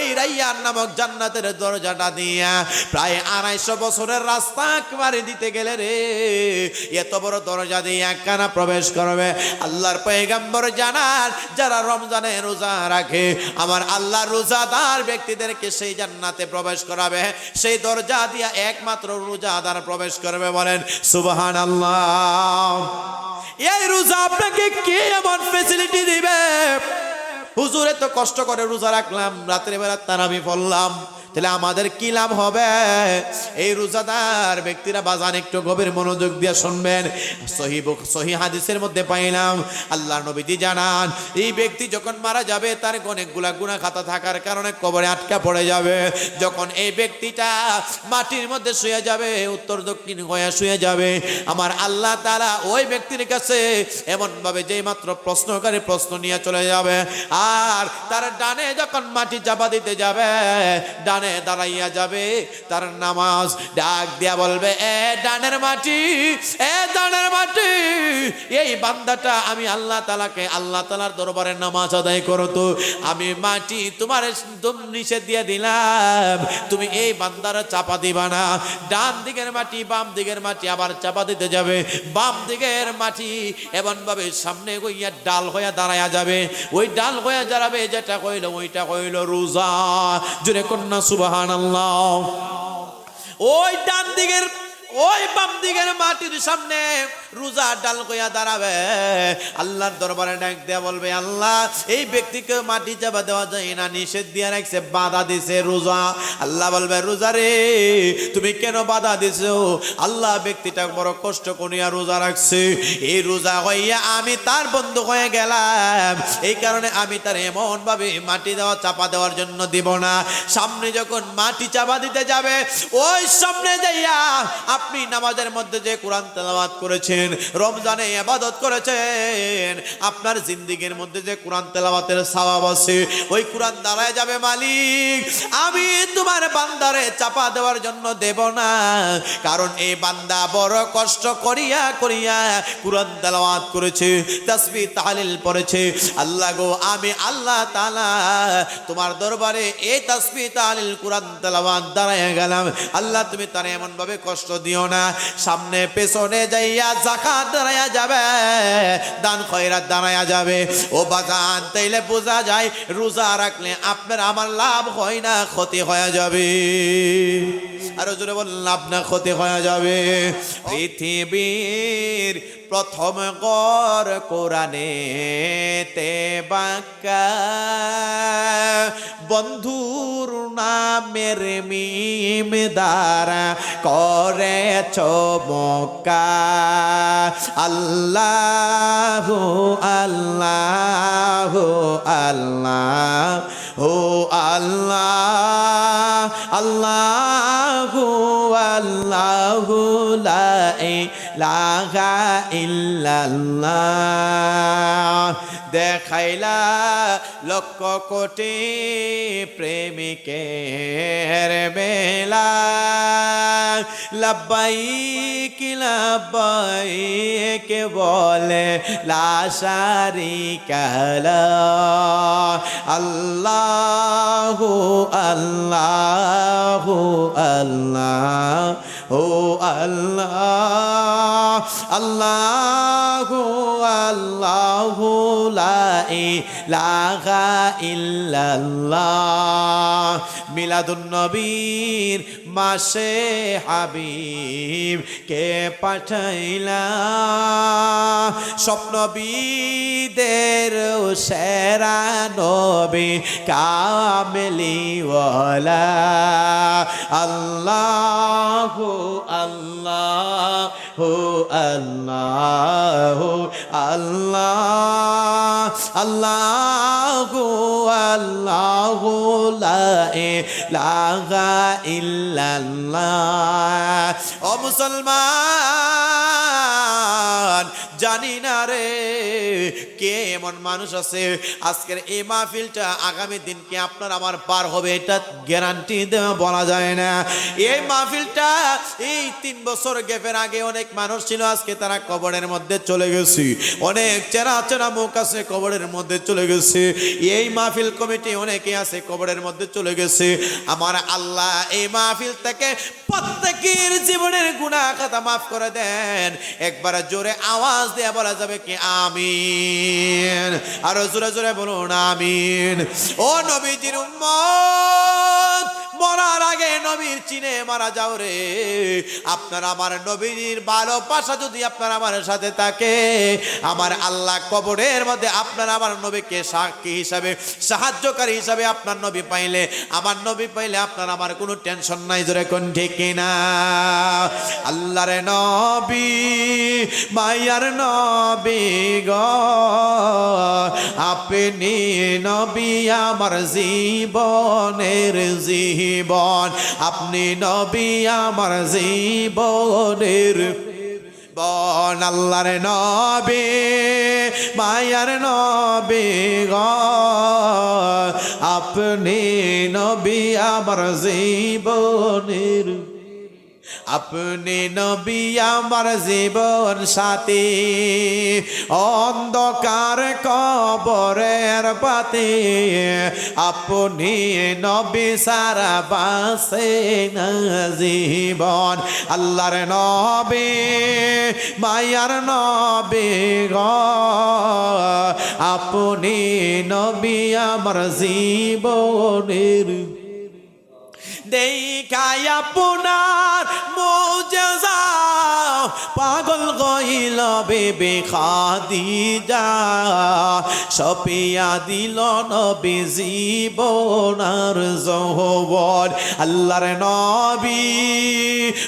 এই রাইয়ান নামক জান্নাতের দরজাটা দিয়া প্রায় আড়াইশো বছরের রাস্তা একবারে দিতে গেলে রে। এত বড় দরজা দিয়ে একখানা প্রবেশ করবে। আল্লাহর পয়গাম্বর জানার যারা রমজানে রোজা রাখে, আমার আল্লাহ রোজাদার ব্যক্তিদেরকে সেই জান্নাতে প্রবেশ করাবে। সেই দরজা দিয়া একমাত্র রোজাদার প্রবেশ করবে বলেন সুবহান আল্লাহ এই রোজা আপনাকে কে এমন ফেসিলিটি দিবে? হুজুরে তো কষ্ট করে রোজা রাখলাম রাত্রে বেলা তারাবি পড়লাম। তাহলে আমাদের কি লাভ হবে? এই রোজাদার ব্যক্তিরা বাজান একটু গভীর মনোযোগ দিয়ে শুনবেন। সহি সহি হাদিসের মধ্যে পাইলাম। আল্লাহ নবীজি জানান, এই ব্যক্তি যখন মারা যাবে, তার অনেকগুলা গুণা খাতা থাকার কারণে কবরে আটকা পড়ে যাবে। যখন এই ব্যক্তিটা মাটির মধ্যে শুয়ে যাবে, উত্তর দক্ষিণ হয়ে শুয়ে যাবে, আমার আল্লাহ তারা ওই ব্যক্তির কাছে এমনভাবে যেই মাত্র প্রশ্নকারী প্রশ্ন নিয়ে চলে যাবে। আর তার ডানে যখন মাটি চাপা দিতে যাবে, ডানে দাঁড়াইয়া যাবে, তার নামাজ ডাক দিয়া বলবে, এ ডানের মাটি, এ ডানের মাটি। এই বান্দাটা আমি আল্লাহ তালাকে আল্লাহ তালার দরবারে নামাজ আদায় করো তো আমি মাটি তোমার তুম নিষেধ দিয়ে দিলাম। তুমি এই বান্দারা চাপা দিবা না। ডান দিকের মাটি, বাম দিকের মাটি আবার চাপা দিতে যাবে। বাম দিকের মাটি এমন ভাবে সামনে গইয়া ডাল হইয়া দাঁড়ায়া যাবে। ওই ডাল হইয়া দাঁড়াবে, যেটা কইল ওইটা কইল রোজা। জুড়ে কন্যা সুবাহান ওই ডান দিকের ওই বাম দিকের মাটির সামনে রোজা ডাল কইয়া দাঁড়াবে। আল্লাহর দরবারে ডাক দেয়া বলবে, আল্লাহ, এই ব্যক্তিকে মাটি চাপা দেওয়া যায় না, নিষেধ দিয়ে রাখছে, বাধা দিছে রোজা। আল্লাহ বলবে, রোজা রে, তুমি কেন বাধা দিছো? আল্লাহ ব্যক্তিটা বড় কষ্ট করিয়া রোজা রাখছে। এই রোজা হইয়া আমি তার বন্ধু হয়ে গেলাম। এই কারণে আমি তার এমন ভাবে মাটি দেওয়া, চাপা দেওয়ার জন্য দিব না। সামনে যখন মাটি চাপা দিতে যাবে, ওই সামনে যাইয়া আপনি নামাজের মধ্যে যে কোরআন তেলাওয়াত করেছেন, রমজানে ইবাদত করেছেন, আপনার জিন্দিগির মধ্যে যে কোরআন তেলাওয়াতের সওয়াব আছে, ওই কোরআন দাঁড়ায় যাবে মালিক। আমি তোমার বান্দারে চাপা দেওয়ার জন্য দেব না, কারণ এই বান্দা বড় কষ্ট করিয়া করিয়া কোরআন তেলাওয়াত করেছে, তাসবিহ, তাহলিল পড়েছে। আল্লাহ গো, আমি আল্লাহ তাআলা তোমার দরবারে এই তাসবিহ, তাহলিল, কোরআন তেলাওয়াত দাঁড়ায় গেলাম। আল্লাহ, তুমি তারা এমন ভাবে কষ্ট দিও না। সামনে পেছনে যাইয়া জাকাত দাঁড়াইয়া যাবে, দান খয়রাত দাঁড়ায়া যাবে। ও বাগান তাইলে বোঝা যায়, রোজা রাখলে আপনার আমার লাভ হয় না, ক্ষতি হয়ে যাবে। আরও জোরে বললাম না, ক্ষতি হয়ে যাবে। পৃথিবীর প্রথম গর কোরআনে তে বাক্কা বন্ধুর নামের মিম দ্বারা করে চমকা আল্লাহ আল্লাহ আল্লাহ ও আল্লাহ আল্লাহ আল্লাহ লা ইলাহা ইল্লাল্লাহ। দেখাইলা লক্ষ কোটি প্রেমিকের বেলা লাব্বাই কি লাব্বাই কে বলে লাশারি কালা আল্লাহ আল্লাহ আল্লাহ। ও আল্লাহ আল্লাহ আল্লাহ লা ইলাহা ইল্লাল্লাহ। মিলাদুন নবীর মাসে হাবিব কে পাঠাইলা? স্বপ্নবিদের সেরা নবী কামেলিওয়ালা আল্লাহ আল্লাহ আল্লাহ আল্লাহ আল্লাহ আল্লাহ লা লাগা ইল্লাল্লাহ। ও মুসলমান জানি না রে, কে এমন মানুষ আছে? আজকের এই মাহফিলটা আগামী দিন কি আপনার আমার পার হবে, এটা গ্যারান্টি দেওয়া বলা যায় না। এই মাহফিলটা এই তিন বছর গ্যাপের আগে অনেক মানুষ ছিল, আজকে তারা কবরের মধ্যে চলে গেছে। অনেক চেনা চেনা মুখ আছে, কবরের মধ্যে চলে গেছে। এই মাহফিল কমিটি অনেকে আছে, কবরের মধ্যে চলে গেছে। আমার আল্লাহ এই মাহফিল থেকে প্রত্যেকের জীবনের গুণা খাতা মাফ করে দেন। একবার জোরে আওয়াজ দেয়া বলা যাবে কি, আমিন। আরও জোরে জোরে বলুন, আমিন। ও নবীজির উম্মত, মরার আগে নবীর চিনে মারা যাও রে। আপনার আমার নবীর ভালোবাসা যদি আপনার আমার সাথে থাকে, আমার আল্লাহ কবরের মধ্যে আপনার আমার নবীকে সাক্ষী হিসাবে, সাহায্যকারী হিসাবে আপনার নবী পাইলে, আমার নবী পাইলে আপনার আমার কোনো টেনশন নাই, জোরে কোন ঠিক কিনা? আল্লাহর নবী, মায়ার নবী গ, আপনি নবী আমার জীবনের জীবন। আপনি নবী আমার জীবনের বন আল্লাহর নবী, মায়ার নবী গ, আপনি নবী আমার জীবনের আপনি নবী আমার জীবন সাথী। অন্ধকার কবরের পাতে। আপনি নবী সারা বাসে না জীবন। আল্লাহর নবী, মায়ার নবী গ। আপনি নবী আমার জীবনের দেখাই আপনার মোজা পাগল গইল বেবে খাদিজা, সপিয়া দিল নবী জীবনার জহবন আল্লাহর নবী,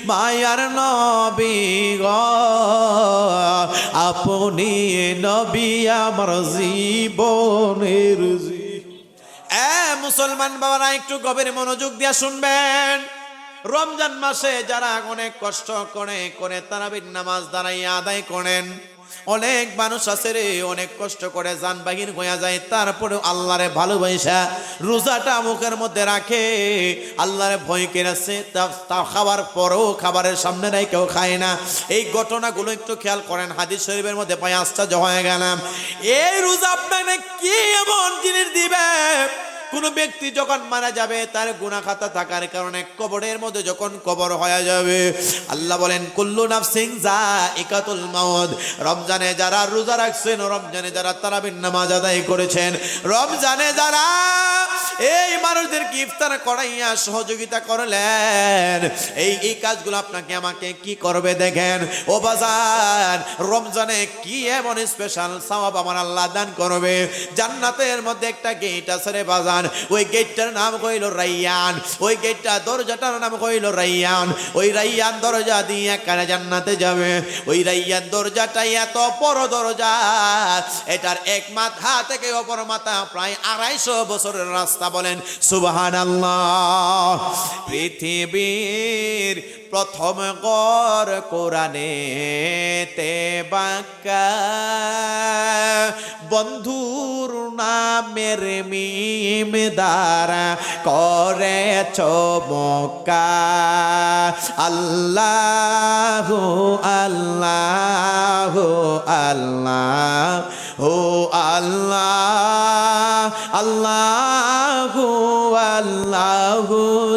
মায়ার নবী গ। আপনি নবী আমার জীবনের এ মুসলমান বাবারা, একটু গভীর মনোযোগ দিয়া শুনবেন। রমজান মাসে যারা অনেক কষ্ট করে করে তারাবির নামাজ দাঁড়াইয়া আদায় করেন, অনেক মানুষ আছে রে, অনেক কষ্ট করে যান বাহির হইয়া যায় তারপরে আল্লাহরে ভালোবাসা, রোজাটা মুখের মধ্যে রাখে, আল্লাহরে ভয় কেড়েছে, তা খাবার পরেও খাবারের সামনে নাই, কেউ খায় না। এই ঘটনাগুলো একটু খেয়াল করেন, হাদিস শরীফের মধ্যে পাই আশ্চর্য হয়ে গেলাম। এই রোজা আপনাকে কি এমন জিনিস দিবে কোন ব্যক্তি যখন মারা যাবে, তার গুনা খাতা থাকার কারণে কবরের মধ্যে যখন কবর হয়ে যাবে, আল্লাহ বলেন, কুল্লু নাফসিং যা ইকাতুল মাউদ রমজানে যারা রোজা রাখছেন, রমজানে যারা তারাবির নামাজ আদায় করেছেন, রমজানে যারা এই মানুষদেরকে ইফতার করাইয়া সহযোগিতা করলেন, এই এই কাজগুলো আপনাকে আমাকে কি করবে দেখেন? ও বাজার, রমজানে কি এমন স্পেশাল সওয়াব আমার আল্লাহ দান করবে? জান্নাতের মধ্যে একটা গেট আছে রে বাজার। ওই গেটটার নাম কইল রাইয়ান ওই গেটটা দরজাটার নাম কইল রাইয়ান ওই রাইয়ান দরজা দিয়ে কানে জান্নাতে যাবে। ওই রাইয়ান দরজাটা এত বড় দরজা, এটার এক মাথা থেকে অপর মাথা প্রায় আড়াইশো বছরের রাস্তা বলেন সুবাহান আল্লাহ পৃথিবীর প্রথম গর কোরআনে তে বাক্কা বন্ধুর নামের মিম দ্বারা করে চমকা আল্লাহ আল্লাহ আল্লাহ। ও আল্লাহ আল্লাহ আল্লাহ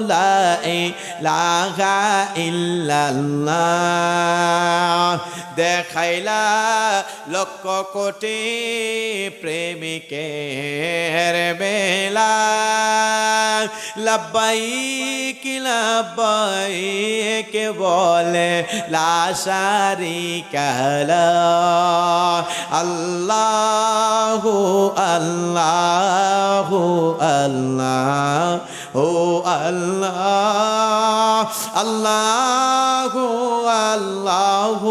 লা ইলাহা ইল্লাল্লাহ। দেখাইলা লক্ষ কোটি প্রেমিকের বেলা। লাব্বাই কি বলে লাশারি কাল। আল্লাহ আল্লাহ আল্লাহ ও আল্লাহ আল্লাহ আল্লাহ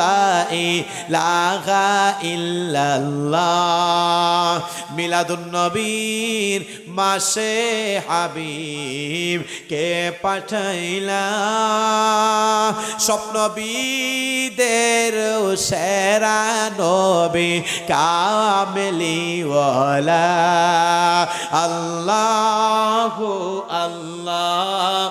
লা ইলাহা ইল্লাল্লাহ। মিলাদুন নবীর মাসে হাবিব কে পাঠাইলা। স্বপ্নবিদের সেরা নবী কামেলিওয়ালা আল্লাহ আল্লাহ।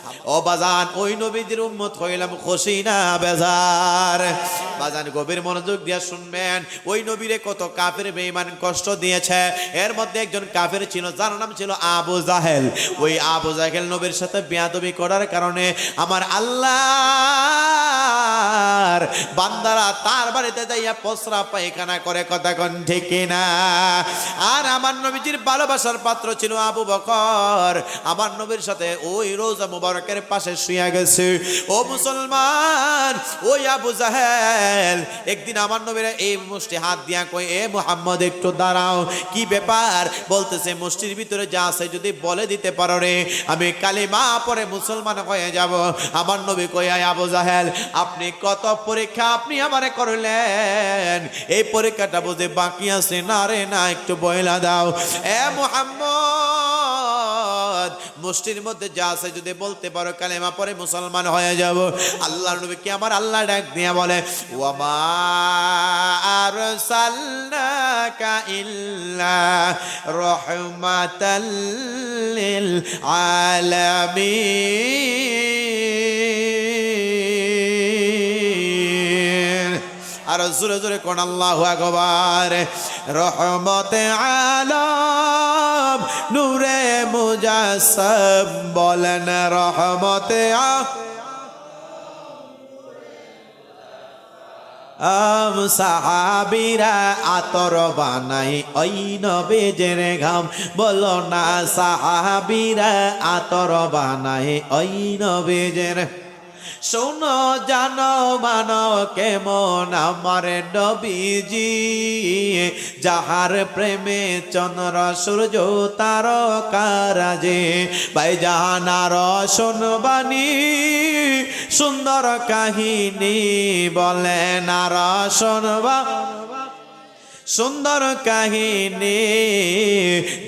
ও বাজান ওই নবীদের উম্মত হইলাম খুশি না বেজার। বাজান গভীর মনোযোগ দিয়ে শুনবেন, ওই নবীরে কত কাফের বেঈমান কষ্ট দিয়েছে। এর মধ্যে একজন কাফের ছিল, যার নাম ছিল আবু জাহেল। ওই আবু জাহেল নবীর সাথে বেয়াদবি করার কারণে আমার আল্লাহর বান্দারা তার বাড়িতে যাইয়া পসরা পায়খানা করে, কথা কন ঠিক না আর আমার নবীজির ভালোবাসার পাত্র ছিল আবু বকর। আমার নবীর সাথে ওই রোজা মুবারকের পাশে শুয়ে গেছে। ও মুসলমান, ওই আবু জাহেল, একদিন আমার নবীর এই মুষ্টি হাত দিয়া কই, এ মুহাম্মদ, একটু দাঁড়াও। কি ব্যাপার? বলতেছে, মুষ্টির ভিতরে যা আছে যদি বলে দিতে পারো রে, আমি কালিমা পরে মুসলমান হয়ে যাব। আমার নবী কই আবু জাহেল, আপনি কত পরীক্ষা আপনি আমারে করলেন? এই পরীক্ষাটা বুঝে বাকি আছে না রে? না, একটু বয়লা দাও। এ মুহাম্মদ, মুষ্টির মধ্যে যা আছে যদি বলতে পারো, কালেমা পরে মুসলমান হয়ে যাব। আল্লাহর নবী কি আমার আল্লাহ ডাক দিয়ে বলে, ওয়ামা রাহমাতাল আলামিন। আর জোরে জোরে কোন আল্লাহ আকবার। রহমতে আলম, নূরে মুজাসম বলেন রহমতে আম সাহাবিরা আতর বানাই, ওই নবেজের ঘাম। বলো না সাহাবিরা আতর বানাই, ওই নবেজের শোনো, জানো, মানো, কেমন আমার নবীজি। যাহার প্রেমে চন্দ্র, সূর্য, তার কারাজে। ভাই জাহানার শোনবানি সুন্দর কাহিনী বলেন আর শোনবা সুন্দর কাহিনী।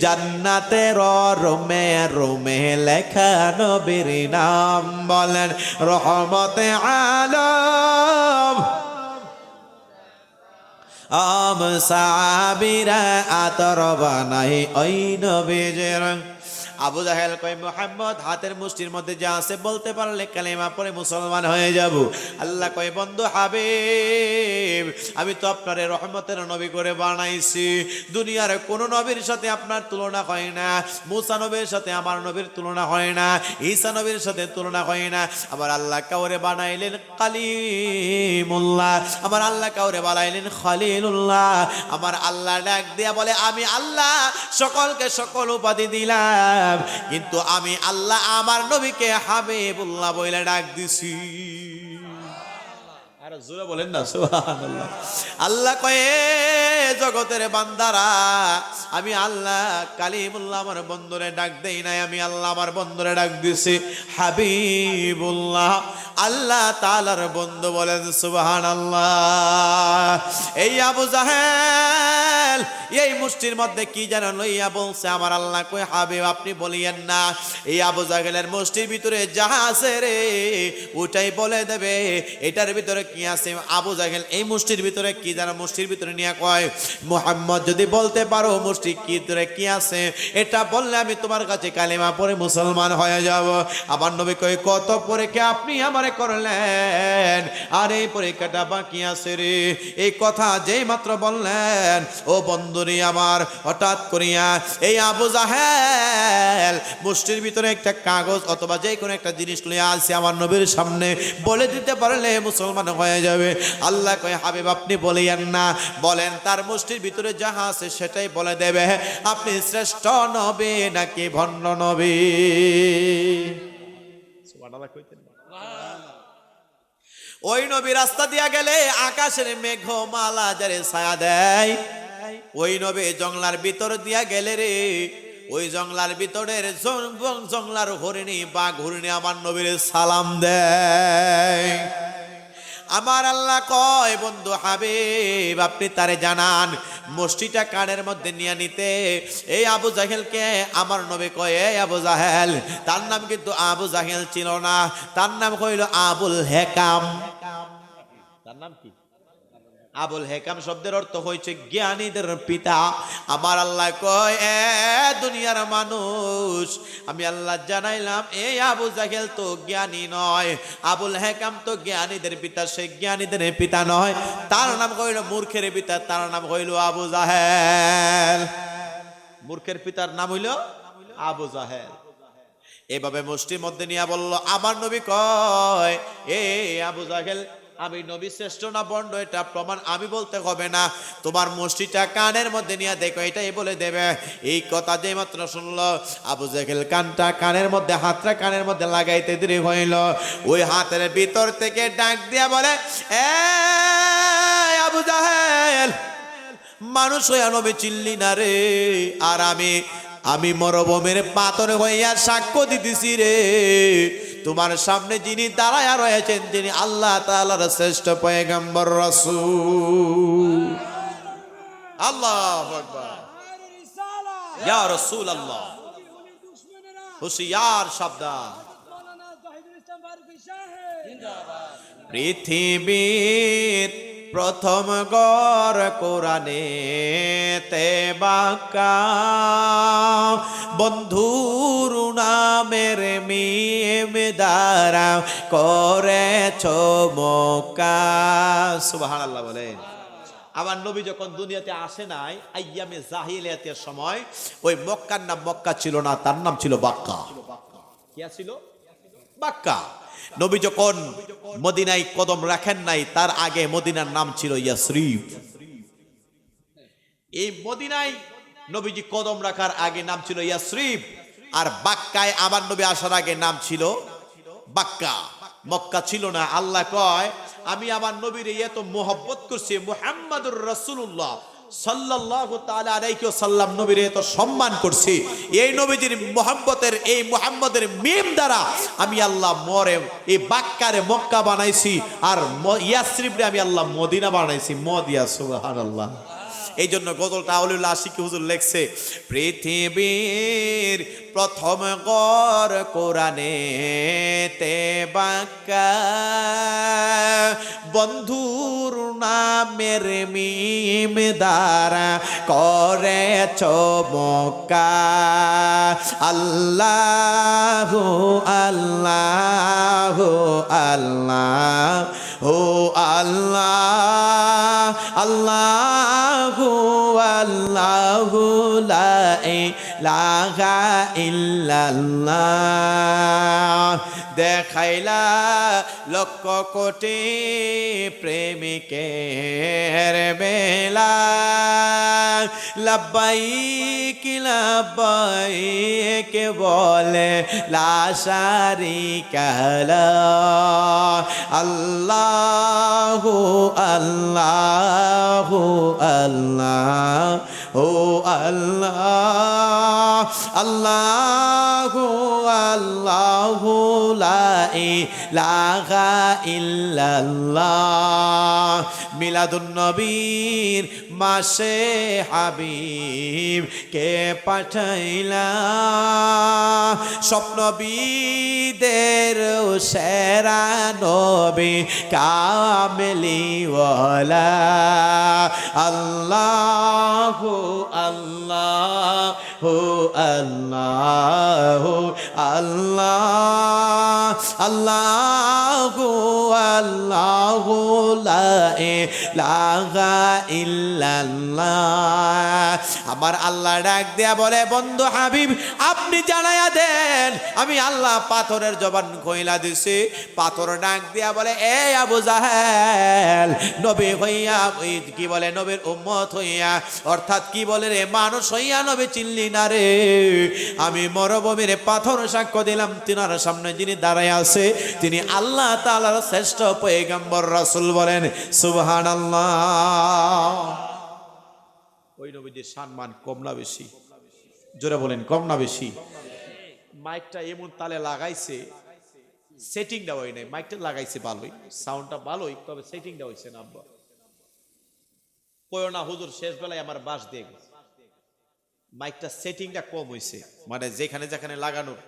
জান্নাতের রোমে রোমে লেখা নবীর নাম বলেন, রহমতে আলম। আম সাবিরা আতর বানাই ওই নবীজের। আবু জাহেল কয়, মোহাম্মদ, হাতের মুষ্টির মধ্যে যা আছে বলতে পারলে কালেমা পরে মুসলমান হয়ে যাব। আল্লাহ কয়, বন্ধু হাবিব, আমি তো আপনার রহমতের নবী করে বানাইছি। দুনিয়ার কোন নবীর সাথে আপনার তুলনা হয় না। মুসা নবীর সাথে আমার নবীর তুলনা হয় না। ঈসা নবীর সাথে তুলনা হয় না। আমার আল্লাহ কাউরে বানাইলেন কালিমুল্লাহ। আমার আল্লাহ কাউরে বানাইলেন খালিলুল্লাহ। আমার আল্লাহ ডাক দিয়া বলে, আমি আল্লাহ সকলকে সকল উপাধি দিলাম। কিন্তু আমি আল্লাহ আমার নবীকে হাবিবুল্লাহ বলে ডাক দিছি। জোরে বলেন না আল্লাহ কয়ে, জগতের বান্দারা, আমি আল্লাহ কালিমুল্লাহ আমার বন্ধুরে ডাক দেই নাই, আমি আল্লাহ আমার বন্ধুরে ডাক দিছি। হাবিবুল্লাহ, আল্লাহ তাআলার বন্ধু বলেন এই আবু জাহেল, এই মুষ্টির মধ্যে কি যেন লইয়া বলছে, আমার আল্লাহ কই হাবিব, আপনি বলিয়েন না। এই আবু জাহেলের মুষ্টির ভিতরে যাহা আছে রে ওটাই বলে দেবে, এটার ভিতরে কি আছে আবু জাহেল, এই মুষ্টির ভিতরে কি মুষ্টির ভিতরে নিয়ে কয়, মোহাম্মদ, যদি বলতে পারো মুষ্টি কি কি আছে, এটা বললে আমি তোমার কাছে পরে মুসলমান হয়ে যাব। নবী কই কত আপনি আমারে করলেন, আর এই পরীক্ষাটা বাকি আছে রে। এই কথা যেই মাত্র বললেন, ও বন্ধুরি আমার, হঠাৎ করিয়া এই আবু জাহেল মুষ্টির ভিতরে একটা কাগজ অথবা যে কোনো একটা জিনিস লইয়া আসছে আমার নবীর সামনে, বলে দিতে পারলে মুসলমান হয়ে যাবে। আল্লাহ কয় হাবিব আপনি বলিয়েন না। বলেন তার মুষ্টির ভিতরে যাহা আছে সেটাই বলে দেবে। আপনি শ্রেষ্ঠ নবী নাকি ভণ্ড নবী? ওই নবী রাস্তা দিয়া গেলে আকাশের মেঘ মালা যারে ছায়া দেয়। ওই নবী জংলার ভিতর দিয়া গেলে রে ওই জংলার ভিতরের জংলার হরিণী বা হরিণী আমার নবীর সালাম দেয়। আমার আল্লাহ কয়, বন্ধু হাবিব, আপনি তারে জানান, মসজিদটা কানের মধ্যে নিয়ে নিতে। এই আবু জাহেলকে আমার নবী কয়, এই আবু জাহেল, তার নাম কিন্তু আবু জাহেল ছিল না, তার নাম কইল আবুল হেকাম। তার নাম কি? আবুল হেকাম শব্দের অর্থ হয়েছে জ্ঞানীদের পিতা। আমার আল্লাহ কয়, এ দুনিয়ার মানুষ, আমি আল্লাহ জানাইলাম এই আবু জাহেল তো জ্ঞানী নয়, আবুল হেকাম তো জ্ঞানীদের পিতা, সে জ্ঞানীদের পিতা নয়। তার নাম কইল মূর্খের পিতা, তার নাম কইল আবু জাহেল। মূর্খের পিতার নাম হইল আবু জাহেল। এভাবে মুষ্টির মধ্যে নিয়ে বলল, আমার নবী কয়, এ আবু জাহেল আমি নবী শ্রেষ্ঠ না বন্ড, এটা প্রমাণ আমি বলতে হবে না। তোমার মুষ্টিটা কানের মধ্যে নিয়ে দেখো, এটাই বলে দেবে। এই কথা যে মাত্র শুনলো, আবু জাহেল কানটা কানের মধ্যে, হাতটা কানের মধ্যে লাগাইতে দেরি হইল। ওই হাতের ভিতর থেকে ডাক দিয়া বলে এ আবু জাহেল, মানুষ হইয়া নবী চিল্লি না রে। আর আমি আমি মরবমের পাতর হইয়া সাক্ষ্য দিতেছি রে। তোমার সামনে যিনি দাঁড়ায়া রয়েছেন, তিনি আল্লাহ তালার শ্রেষ্ঠ পয়গম্বর রাসূল। আল্লাহ রাসূল আল্লাহ হুশিয়ার সাবধান। পৃথিবীর প্রথম গর কোরআনে তে বাক্কা। বন্ধুর নামের মিম দ্বারা করেছ মক্কা। সুবহানাল্লাহ বলেন। আমার নবী যখন দুনিয়াতে আসে নাই আইয়ামে জাহিলিয়াতের সময় ওই মক্কার নাম মক্কা ছিল না তার নাম ছিল বাক্কা। কি ছিল? বাক্কা। নবী যখন মদিনায় কদম রাখেন নাই, তার আগে মদিনার নাম ছিল ইয়াসরিফ। এই মদিনায় নবীজি কদম রাখার আগে নাম ছিল ইয়াসরিফ, আর বাক্কায় আমার নবী আসার আগে নাম ছিল বাক্কা। মক্কা ছিল না। আল্লাহ কয়, আমি আমার নবীর এত মোহব্বত করছি, মুহাম্মাদুর রাসূলুল্লাহ। সম্মান করছি। এই এই মোহাম্মদের মিম দ্বারা আমি আল্লাহ মরে, এই মক্কা বানাইছি আর ইয়াসরিফরে আমি আল্লাহ মদিনা বানাইছি। মদিয়া, সুবহানাল্লাহ। এই জন্য গজলটা আউলিউল্লাহ আশিকি হুজুর লেখছে, পৃথিবীর প্রথম গর কোরআনে তে বাক্কা বন্ধুর নামের মিম দ্বারা করে চমকা আল্লাহ আল্লাহ আল্লাহ ও আল্লাহ আল্লাহ আল্লাহ লা ইলাহা ইল্লাল্লাহ। দেখাইলা লক্ষ কোটি প্রেমিকের বেলা। লাব্বাই কি বলে লাশারি কাল। আল্লাহ আল্লাহ আল্লাহ ও আল্লাহ। আল্লাহ আল্লাহ লা ইলাহা ইল্লাল্লাহ। মিলাদুন নবীর মাসে হাবিব কে পাঠাইলা। স্বপ্নবিদের সেরা নবী কামেলিওয়ালা। আল্লাহ আল্লাহ। আল্লাহ আল্লাহ আল্লাহ আল্লাহ আমার আল্লাহ ডাক দেয়া বলে, বন্ধু হাবিব, আপনি জানায়া দেন, আমি আল্লাহ পাথরের জবান কইলা দিছি। পাথর ডাক দেয়া বলে, এ আবু জাহেল, নবী হইয়া কি বলে, নবীর উম্মত হইয়া। অর্থাৎ কি বলে রে, মানুষ হইয়া নবী চিনলি মদিনারে আমি মরুভূমির পাথর সাক্ষ্য দিলাম, তিনার সামনে যিনি দাঁড়ায় আছে, তিনি আল্লাহ তাআলার শ্রেষ্ঠ পয়গম্বর রাসূল বলেন, সুবহানাল্লাহ। ওই নবীজির সম্মান কম না বেশি? জোরে বলেন, কম না বেশি? মাইকটা এমন তালে লাগাইছে সেটিংটা হয় নাই মাইকটা লাগাইছে ভালোই সাউন্ডটা ভালোই, তবে সেটিং দেওয়া হয়েছে না, আব্বা। কয়ো না হুজুর শেষ বেলায় আমার বাস গেছে মাইকটা সেটিংটা কম হয়েছে মানে যেখানে যেখানে লাগানোর।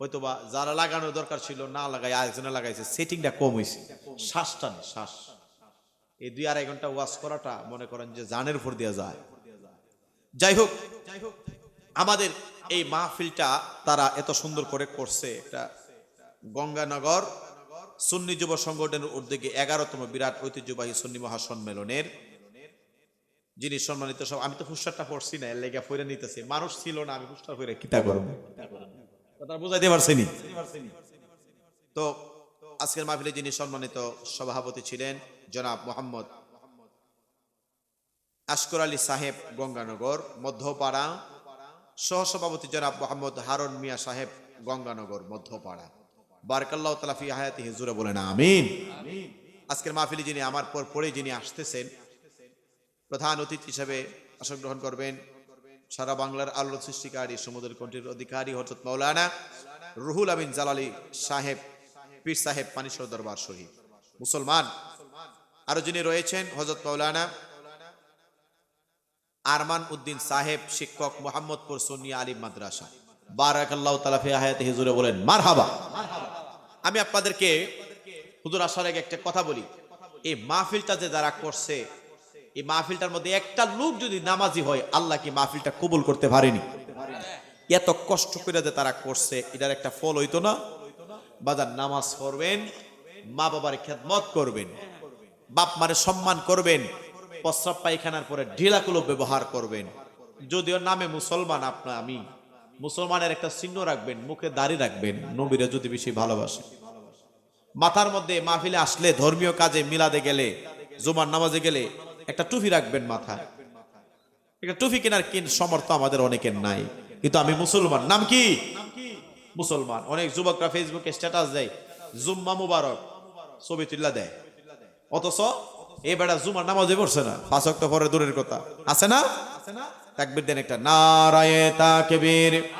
হয়তো বা যারা লাগানোর দরকার ছিল, না লাগাই আরেকজনে লাগাইছে সেটিংটা কম হয়েছে শ্বাসটা নেই, শ্বাস। এই দুই আড়াই ঘণ্টা ওয়াশ করাটা মনে করেন যে জানের উপর দেওয়া যায়। যাই হোক, আমাদের এই মাহফিলটা তারা এত সুন্দর করে করছে। একটা গঙ্গানগর সুন্নি যুব সংগঠনের উদ্যোগে এগারোতম বিরাট ঐতিহ্যবাহী সুন্নি মহাসম্মেলনের। যিনি সম্মানিত সব আমি তো হুস্টারটা পড়ছি না, এর লেগে ফইরা নিতেছি। মানুষ ছিল না, আমি হুস্টার ফইরা কিতা করব? কথা বুঝাইতে পারছেনি। তো আজকের মাহফিলে যিনি সম্মানিত সভাপতি ছিলেন, জনাব মোহাম্মদ আশকর আলী সাহেব গঙ্গানগর, মধ্যপাড়া, সহসভাপতি জনাব মোহাম্মদ হারুন মিয়া সাহেব গঙ্গানগর, মধ্যপাড়া। বারকাল্লাহ তালাফি হায়াতি হিজুরে বলেন, আমিন। আজকের মাহফিলে যিনি আমার পর পরে যিনি আসতেছেন, প্রধান অতিথি হিসেবে আসন গ্রহণ করবেন সারা বাংলার আলোর সৃষ্টিকারী, সমুদ্রের কণ্ঠের অধিকারী হজরত মৌলানা রুহুল আমিন জালালি সাহেব, পীর সাহেব পানিশ্বর দরবার শরীফ মুসলমান, আরও যিনি রয়েছেন হজরত মৌলানা আরমান উদ্দিন সাহেব, শিক্ষক মোহাম্মদপুর সোনিয়া আলিম মাদ্রাসা। আমি আপনাদেরকে হুজুর আসার আগে একটা কথা বলি। এই মাহফিলটা যে যারা করছে এই মাহফিলটার মধ্যে একটা লোক যদি নামাজি হয়, আল্লাহ কি মাহফিলটা কবুল করতে পারেনি? এত কষ্ট করে যে তারা করছে, এটার একটা ফল হইতো না। বাজার নামাজ পড়বেন, মা বাবার খেদমত করবেন, বাপ মারে সম্মান করবেন, প্রস্রাব পায়খানার পরে ঢিলাকুলো ব্যবহার করবেন। যদিও নামে মুসলমান আপনার আমি, মুসলমানের একটা চিহ্ন রাখবেন, মুখে দাড়ি রাখবেন, নবীরা যদি বেশি ভালোবাসে। মাথার মধ্যে মাহফিলে আসলে ধর্মীয় কাজে মিলাদে গেলে, জুমার নামাজে গেলে একটা টুপি রাখবেন মাথায় একটা টুপি কেনার কিন সমর্থ আমাদের অনেকের নাই। কিন্তু আমি মুসলমান। নাম কি? মুসলমান। অনেক যুবকরা ফেসবুকে স্ট্যাটাস দেয়, জুম্মা মুবারক। ছবি তুল্লা দেয়। অথচ এই বেড়া জুমার নামাজে পড়ছে না। পাঁচ অক্ট পরে দূরের কথা। আছে না? তাকবির দেন একটা। নারায়ে তাকবীর।